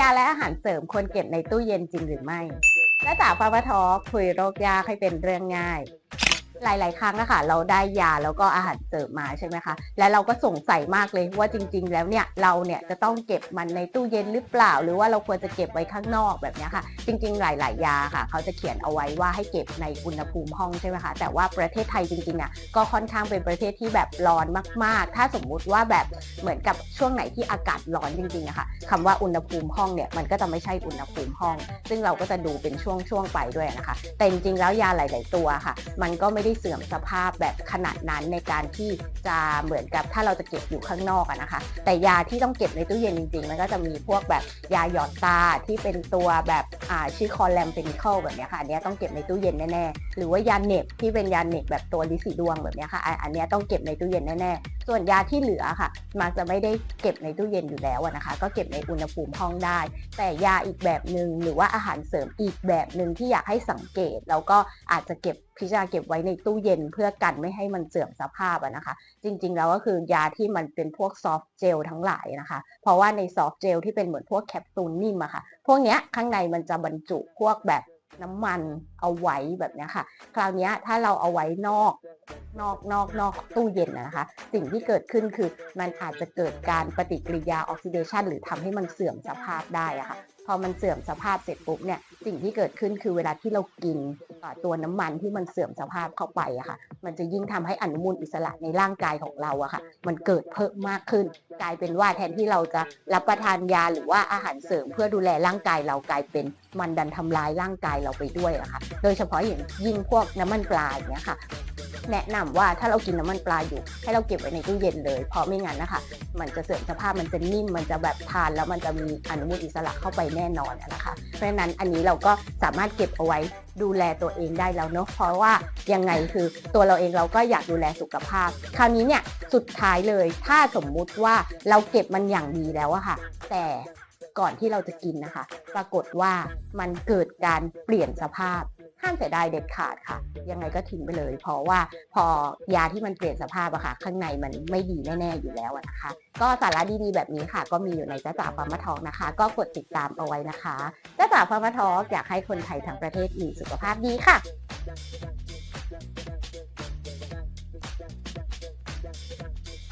ยาและอาหารเสริมควรเก็บในตู้เย็นจริงหรือไม่ และจากฟาร์มาทคุยโรคยากให้เป็นเรื่องง่าย หลาย ๆ ครั้งอะค่ะเราได้ยาแล้วก็อาหารเสริมมาใช่ไหมคะ และเราก็สงสัยมากเลยว่าจริง ๆ แล้วเนี่ยเราเนี่ยจะต้องเก็บมันในตู้เย็นหรือเปล่า หรือว่าเราควรจะเก็บไว้ข้างนอกแบบนี้ค่ะ จริง ๆ หลาย ๆ ยาค่ะ เขาจะเขียนเอาไว้ว่าให้เก็บในอุณหภูมิห้องใช่ไหมคะ แต่ว่าประเทศไทยจริงๆอะก็ค่อนข้างเป็นประเทศที่แบบร้อนมาก ๆ ถ้าสมมุติว่าแบบเหมือนกับช่วงไหนที่อากาศร้อนจริง ๆ อะค่ะคำว่าอุณหภูมิห้องเนี่ยมันก็จะไม่ใช่อุณหภูมิห้อง ซึ่งเราก็จะดูเป็นช่วง ๆ ไปด้วยนะคะ แต่จริงๆแล้วยาหลาย ๆ ตัวค่ะ มันก็ไม่ได้เสื่อมสภาพแบบขนาดนั้นในการที่จะเหมือนกับถ้าเราจะเก็บอยู่ข้างนอกนะคะ แต่ยาที่ต้องเก็บในตู้เย็นจริงๆ มันก็จะมีพวกแบบยาหยอดตาที่เป็นตัวแบบชื่อคอแลมเฟนิคอลแบบนี้ค่ะอันนี้ต้องเก็บในตู้เย็นแน่ๆหรือว่ายาเหน็บที่เป็นยาเหน็บแบบตัวลิสีดวงแบบนี้ค่ะอันนี้ต้องเก็บในตู้เย็นแน่ๆ ส่วนยาที่เหลือค่ะ มักจะไม่ได้เก็บในตู้เย็นอยู่แล้วนะคะ ก็เก็บในอุณหภูมิห้องได้ แต่ยาอีกแบบหนึ่งหรือว่าอาหารเสริมอีกแบบหนึ่งที่อยากให้สังเกต แล้วก็อาจจะเก็บพิจารณาเก็บไว้ในตู้เย็นเพื่อกันไม่ให้มันเสื่อมสภาพนะคะ จริงๆแล้วก็คือยาที่มันเป็นพวกซอฟต์เจลทั้งหลายนะคะ เพราะว่าในซอฟต์เจลที่เป็นเหมือนพวกแคปซูลนิ่มอะค่ะ พวกเนี้ยข้างในมันจะบรรจุพวกแบบ น้ำมันเอาไว้แบบนี้ค่ะ คราวนี้ถ้าเราเอาไว้นอกนอกนอกนอกตู้เย็นนะคะ สิ่งที่เกิดขึ้นคือมันอาจจะเกิดการปฏิกิริยาออกซิเดชันหรือทำให้มันเสื่อมสภาพได้ะค่ะ พอมันเสื่อมสภาพเสร็จปุ๊บเนี่ย สิ่งที่เกิดขึ้นคือเวลาที่เรากินตัวน้ำมันที่มันเสื่อมสภาพเข้าไปอะค่ะ มันจะยิ่งทำให้อนุมูลอิสระในร่างกายของเราอะค่ะ มันเกิดเพิ่มมากขึ้น กลายเป็นว่าแทนที่เราจะรับประทานยาหรือว่าอาหารเสริมเพื่อดูแลร่างกายเรากลายเป็นมันดันทำลายร่างกายเราไปด้วยอะค่ะ โดยเฉพาะอย่างยิ่งพวกน้ำมันปลาอย่างเงี้ยค่ะ แนะนำว่าถ้าเรากินน้ำมันปลาอยู่ ให้เราเก็บไว้ในตู้เย็นเลย เพราะไม่งั้นนะคะ มันจะเสื่อมสภาพมันจะนิ่มมันจะแบบทาน แล้วมันจะมีอนุมูลอิสระเข้าไปแน่นอนนะคะ เพราะฉะนั้นอันนี้เราก็สามารถเก็บเอาไว้ดูแลตัวเองได้แล้วเนาะเพราะว่ายังไงคือตัวเราเองเราก็อยากดูแลสุขภาพ คราวนี้เนี่ยสุดท้ายเลยถ้าสมมุติว่าเราเก็บมันอย่างดีแล้วอะค่ะ แต่ก่อนที่เราจะกินนะคะ ปรากฏว่ามันเกิดการเปลี่ยนสภาพ ห้ามเสียดายเด็ดขาดค่ะ ยังไงก็ทิ้งไปเลย เพราะว่าพอยาที่มันเปลี่ยนสภาพอะค่ะ ข้างในมันไม่ดีแน่ๆอยู่แล้วนะคะ ก็สาระดีๆแบบนี้ค่ะ ก็มีอยู่ในจ้าจ๋าฟาร์มาทองนะคะ ก็กดติดตามเอาไว้นะคะจ้าจ๋าฟาร์มาทองอยากให้คนไทยทั้งประเทศมีสุขภาพดีค่ะ